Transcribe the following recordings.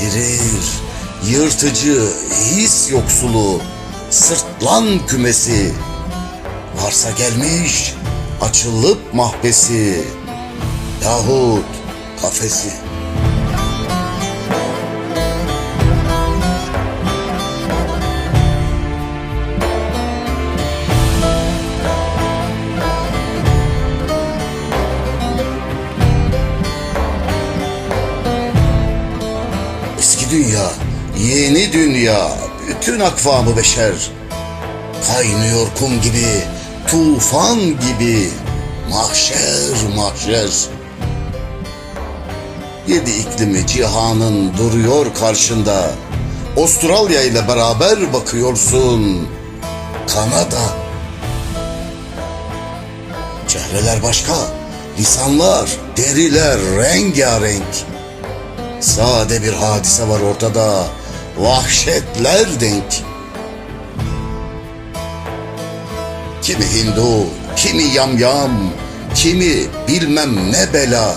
Dedirir, yırtıcı, his yoksulu, sırtlan kümesi. Varsa gelmiş, açılıp mahbesi yahut kafesi. Dünya, yeni dünya, bütün akvamı beşer. Kaynıyor kum gibi, tufan gibi, mahşer mahşer. Yedi iklimi cihanın duruyor karşında. Avustralya ile beraber bakıyorsun. Kanada. Çehreler başka, lisanlar, deriler rengarenk. Sade bir hadise var ortada. Vahşetler denk. Kimi Hindu, kimi yamyam, kimi bilmem ne bela.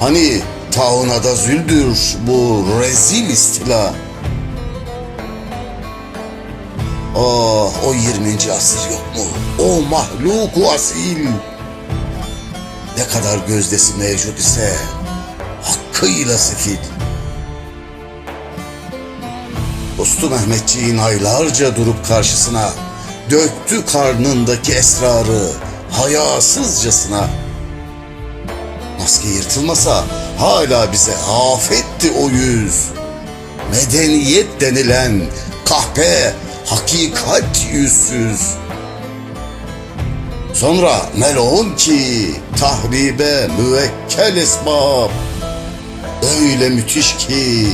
Hani taunada züldür bu rezil istila. Ah o 20. asır yok mu? O mahluku asil. Ne kadar gözdesi mevcut ise hakkıyla sefil. Dostu Mehmetçiğin aylarca durup karşısına döktü karnındaki esrarı hayasızcasına. Maske yırtılmasa hala bize afetti o yüz. Medeniyet denilen kahpe hakikat yüzsüz. Sonra melun ki tahribe müvekkel esbab. Öyle müthiş ki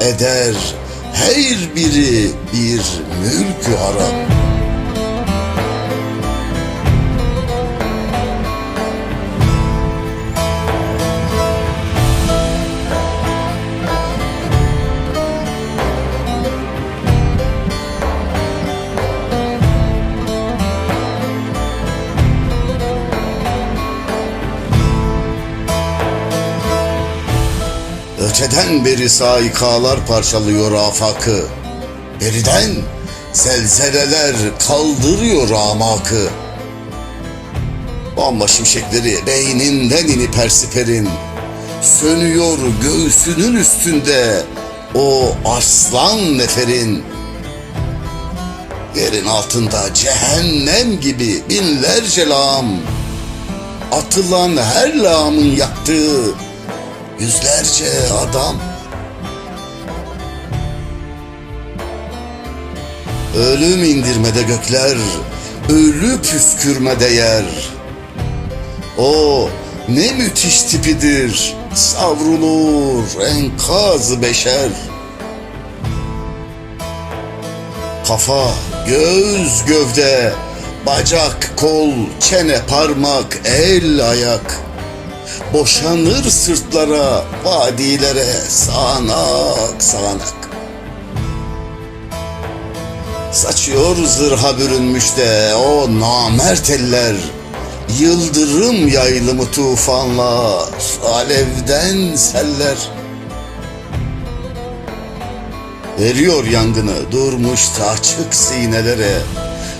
eder her biri bir mülkü haram. Öteden beri saikalar parçalıyor afakı. Beriden zelzeleler kaldırıyor amakı. Bomba şimşekleri beyninden inip her siperin. Sönüyor göğsünün üstünde o arslan neferin. Yerin altında cehennem gibi binlerce lağım. Atılan her lağımın yaktığı yüzlerce adam. Ölüm indirmede gökler, ölü püskürmede yer. O ne müthiş tipidir, savrulur enkaz beşer. Kafa, göz, gövde, bacak, kol, çene, parmak, el, ayak boşanır sırtlara, vadilere sağanak sağanak. Saçıyor zırha bürünmüş de o namert eller, yıldırım yaylımı tufanlar, alevden seller. Veriyor yangını durmuş açık sinelere,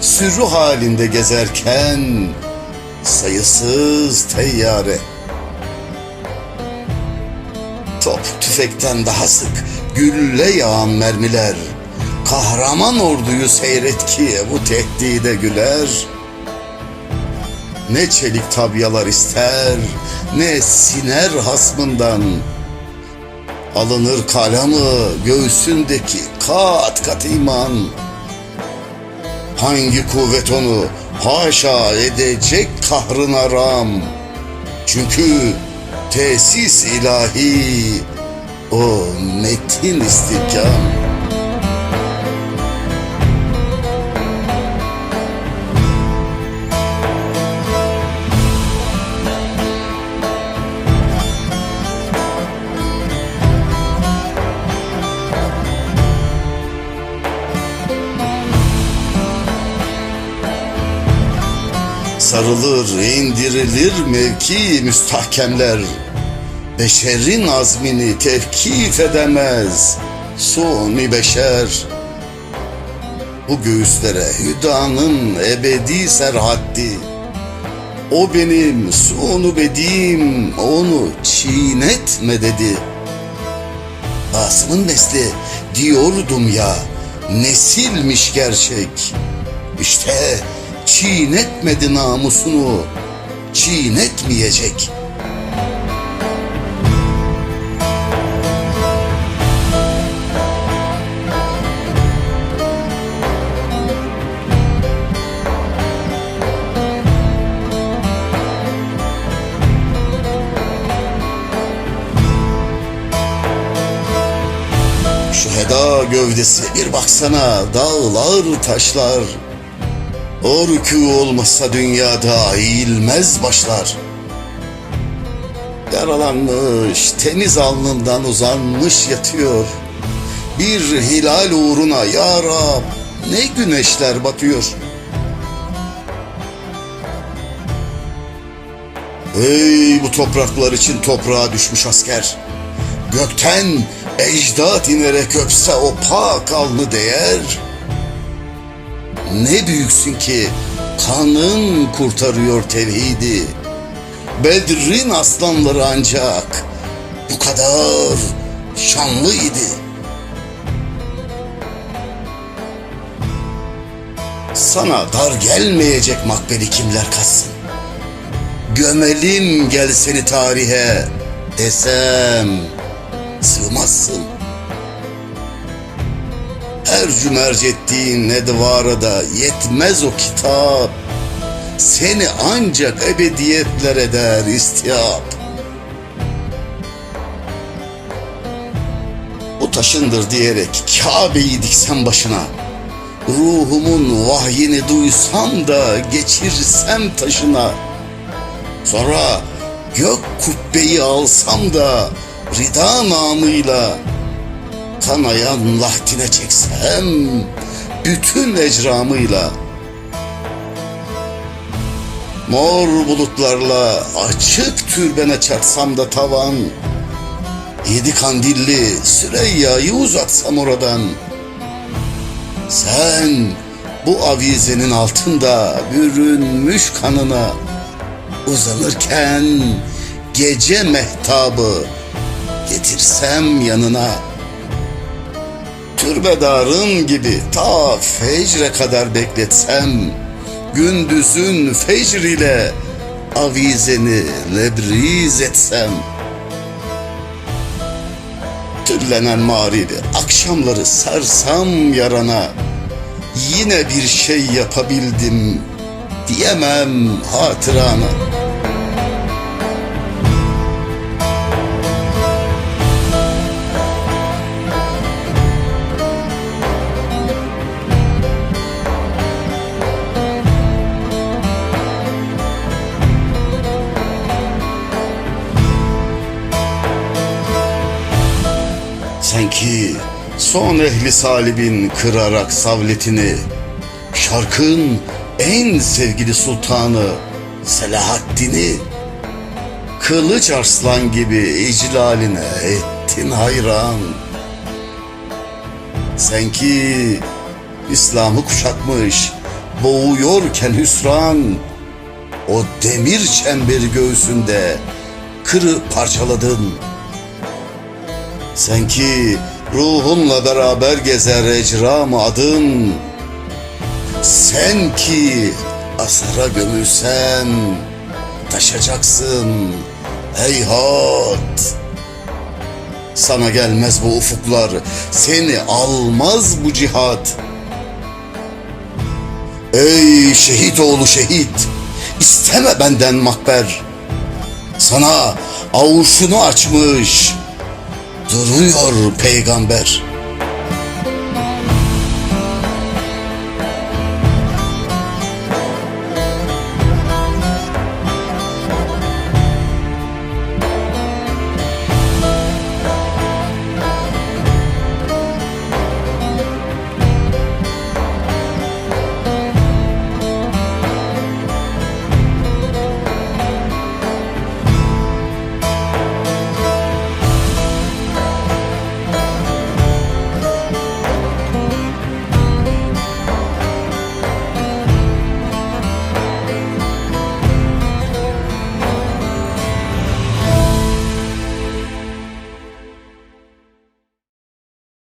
sürü halinde gezerken sayısız teyyare. Top tüfekten daha sık. Gülle yağan mermiler. Kahraman orduyu seyret ki bu tehdide güler. Ne çelik tabyalar ister ne siner hasmından. Alınır kalamı göğsündeki kat kat iman. Hangi kuvvet onu haşa edecek kahrına ram? Çünkü tesis ilahi o metin istihkam. Sarılır, indirilir mevki müstahkemler. Beşerin azmini tevkif edemez. Suni beşer. Bu göğüslere hüdanın ebedi serhaddi. O benim sunu bedim, onu çiğnetme dedi. Asım'ın nesli diyordum ya, nesilmiş gerçek. İşte çiğnetmedi namusunu, çiğnetmeyecek. Şu heda gövdesi bir baksana dağlar taşlar. O rükû olmasa dünyada eğilmez başlar. Yaralanmış, temiz alnından uzanmış yatıyor. Bir hilal uğruna ya Rab ne güneşler batıyor. Ey bu topraklar için toprağa düşmüş asker. Gökten ecdat inerek öpse o pak alnı değer. Ne büyüksün ki kanın kurtarıyor tevhidi. Bedrin aslanları ancak bu kadar şanlıydı. Sana dar gelmeyecek makbeli kimler katsın? Gömelim gel seni tarihe desem sığmazsın. Her cümerc ettiğin nedvara da yetmez o kitap. Seni ancak ebediyetler eder istiyap. Bu taşındır diyerek Kabe'yi diksem başına. Ruhumun vahyini duysam da geçirsem taşına. Sonra gök kubbeyi alsam da rida namıyla kanayan lahtine çeksem bütün ecramıyla mor bulutlarla açık türbene çatsam da tavan yedi kandilli Süreyya'yı uzatsam oradan sen bu avizenin altında bürünmüş kanına uzanırken gece mehtabı getirsem yanına türbedarın gibi ta fecre kadar bekletsem gündüzün fecr ile avizeni lebriz etsem tüllenen mağribi akşamları sarsam yarana yine bir şey yapabildim diyemem hatırana. Son ehli salibin kırarak savletini, şarkın en sevgili sultanı Selahaddin'i, kılıç arslan gibi iclaline ettin hayran. Sen ki İslam'ı kuşatmış, boğuyorken hüsran, o demir çemberi göğsünde kırıp parçaladın.'' Sen ki ruhunla beraber gezer ecram adın. Sen ki asara gömülsen taşacaksın heyhat Sana gelmez bu ufuklar seni almaz bu cihat. Ey şehit oğlu şehit isteme benden makber. Sana avuçunu açmış duruyor peygamber.